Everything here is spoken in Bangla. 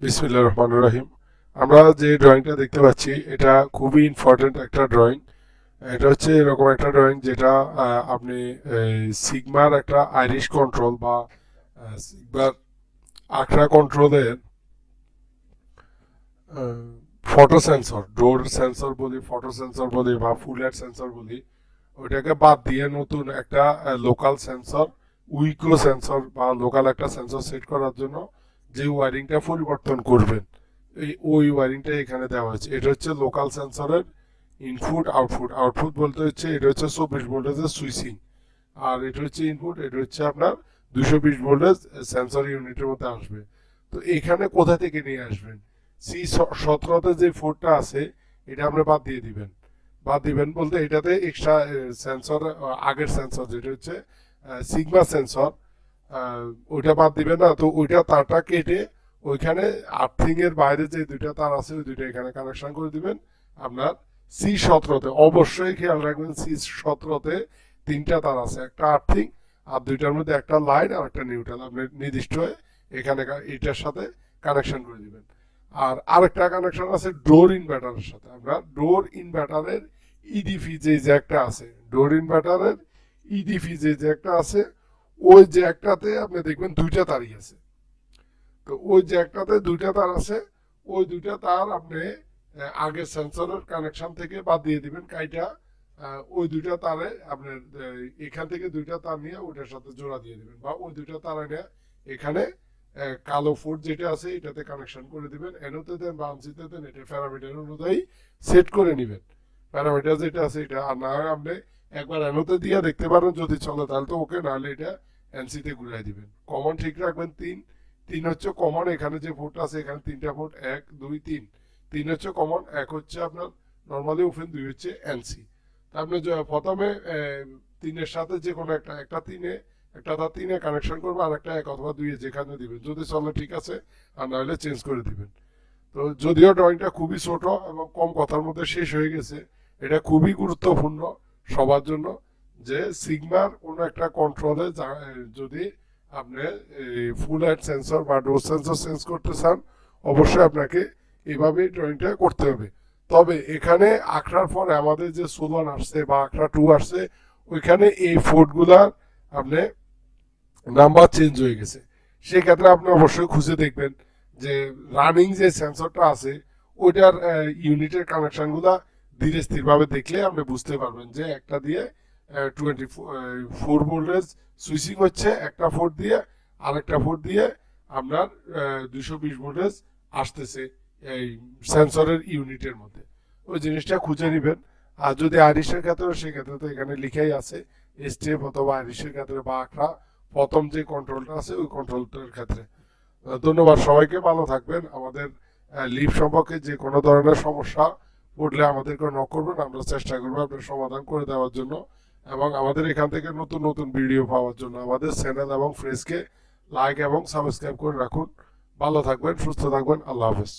বিসমিল্লাহ রহমান রহিম। আমরা যে ড্রয়িংটা দেখতে পাচ্ছি, এটা খুবই ইম্পর্টেন্ট একটা ড্রয়িং এটা হচ্ছে এরকম একটা ড্রয়িং যেটা আপনি সিগমার একটা আইরিশ কন্ট্রোল বা সিগমার আখড়া কন্ট্রোলের ফটো সেন্সর ডোর সেন্সর বলি ফটো সেন্সর বলি বা ফুল হেড সেন্সর বলি, ওইটাকে বাদ দিয়ে নতুন একটা লোকাল সেন্সর উইকো সেন্সর বা লোকাল একটা সেন্সর সেট করার জন্য যে ওয়ারিংটা পরিবর্তন করবেন, এই ওই ওয়ারিংটা এখানে দেওয়া হয়েছে এটা হচ্ছে লোকাল সেন্সরের ইনপুট আউটপুট আউটপুট বলতে হচ্ছে, এটা হচ্ছে চব্বিশ ভোল্টেজের সুইচিং আর এটা হচ্ছে ইনপুট এটা হচ্ছে আপনার দুশো বিশ ভোল্টেজ সেন্সর ইউনিটের মধ্যে আসবে। তো এখানে কোথা থেকে নিয়ে আসবেন? সি সতেরোতে যে ফোরটা আছে, এটা আপনি বাদ দিয়ে দিবেন। বাদ দিবেন বলতে এটাতে এক্সট্রা সেন্সর আগের সেন্সর যেটা হচ্ছে সিগমা সেন্সর ওইটা বাদ দিবেন না। তো ওইটা তারটা কেটে ওইখানে আর্থিং এর বাইরে যে দুইটা তার আছে, ওই দুইটা এখানে কানেকশন করে দিবেন। আপনার সি সতেরোতে, অবশ্যই খেয়াল রাখবেন সি সতেরোতে তিনটা তার আছে। একটা আর্থিং আর দুইটার মধ্যে একটা লাইন আর একটা নিউট্রাল আপনি নির্দিষ্ট হয়ে এখানে এইটার সাথে কানেকশন করে দিবেন। আর আরেকটা কানেকশন আছে ডোর ইনভার্টারের সাথে। আমরা ডোর ইনভার্টারের ইডিফি যে জ্যাকটা আছে ডোর ইনভার্টারের ইডিফি যে জ্যাকটা আছে ওই জ্যাকটাতে আপনি দেখবেন দুইটা তারই আছে। তো ওই জ্যাকটাতে দুইটা তার আছে ওই দুইটা তার আপনি আগে সেন্সরের কানেকশন থেকে বাদ দিয়ে দিবেন কাইটা ওই দুইটা তারে আপনি আহ, এখান থেকে দুইটা তার নিয়ে ওইটার সাথে জোড়া দিয়ে দিবেন বা ওই দুইটা তার নিয়ে এখানে কালো ফুট যেটা আছে এটাতে কানেকশন করে দিবেন। এনোতে দেন বা আনসিতে দেন এটা প্যারামিটার অনুযায়ী সেট করে নেবেন। প্যারামিটার যেটা আছে এটা আর না হয় আপনি একবার এনোতে দিয়ে দেখতে পারেন যদি চলে, তাহলে তো ওকে নাহলে এটা এনসিতে ঘুরাই দিবেন। কমন ঠিক রাখবেন, তিন। তিন হচ্ছে কমন এখানে যে ফুট আছে, এখানে তিনটা ফুট এক, দুই, তিন। তিন হচ্ছে কমন এক হচ্ছে আপনার নর্মালি ওপেন দুই হচ্ছে এনসি আপনি প্রথমে তিনের সাথে যে কোনো একটা একটা তিনে, একটা তার তিনে কানেকশন করব আর একটা এক অথবা দুইয়ে যেখানে দিবেন। যদি চলে ঠিক আছে, আর না হলে চেঞ্জ করে দিবেন। তো যদিও ড্রয়িংটা খুবই ছোট এবং কম কথার মধ্যে শেষ হয়ে গেছে, এটা খুবই গুরুত্বপূর্ণ। সবার জন্য যে সিগমার কোনো একটা কন্ট্রোলে যদি আপনি ফুল হেড সেন্সর বা ডোর সেন্সর চেঞ্জ করতে চান, অবশ্যই আপনাকে এইভাবে ড্রয়িংটা করতে হবে। তবে এখানে আঁকড়ার পরে আমাদের যে সোলান আসছে বা আঁকড়া টু আসছে, ওইখানে এই ফোর্টগুলার আপনি নাম্বার চেঞ্জ হয়ে গেছে। সেক্ষেত্রে আপনি অবশ্যই খুঁজে দেখবেন যে রানিং যে সেন্সরটা আছে, ওইটার ইউনিটের কানেকশনগুলা ধীরে স্থিরভাবে দেখলে আপনি বুঝতে পারবেন যে একটা দিয়ে টোয়েন্টি ফোর ভোল্টেজ সুইচিং হচ্ছে, একটা ফোর দিয়ে, আরেকটা ফোর দিয়ে আপনার দুশো বিশ ভোল্টেজ আসতেছে এই সেন্সরের ইউনিটের মধ্যে। ওই জিনিসটা খুঁজে নেবেন। আর যদি আইরিশের ক্ষেত্রে, সেক্ষেত্রে তো এখানে লিখাই আছে স্টেপ অথবা আইরিশের ক্ষেত্রে বা আখড়া প্রথম যে কন্ট্রোলটা আছে, ওই কন্ট্রোলটার ক্ষেত্রে। ধন্যবাদ সবাইকে, ভালো থাকবেন। আমাদের লিভ সম্পর্কে যে কোনো ধরনের সমস্যা পড়লে আমাদেরকে নক করবেন, আমরা চেষ্টা করব আপনার সমাধান করে দেওয়ার জন্য এবং আমাদের এখান থেকে নতুন নতুন ভিডিও পাওয়ার জন্য। আমাদের চ্যানেল এবং ফ্রেজকে লাইক এবং সাবস্ক্রাইব করে রাখুন। ভালো থাকবেন, সুস্থ থাকবেন। আল্লাহ হাফেজ।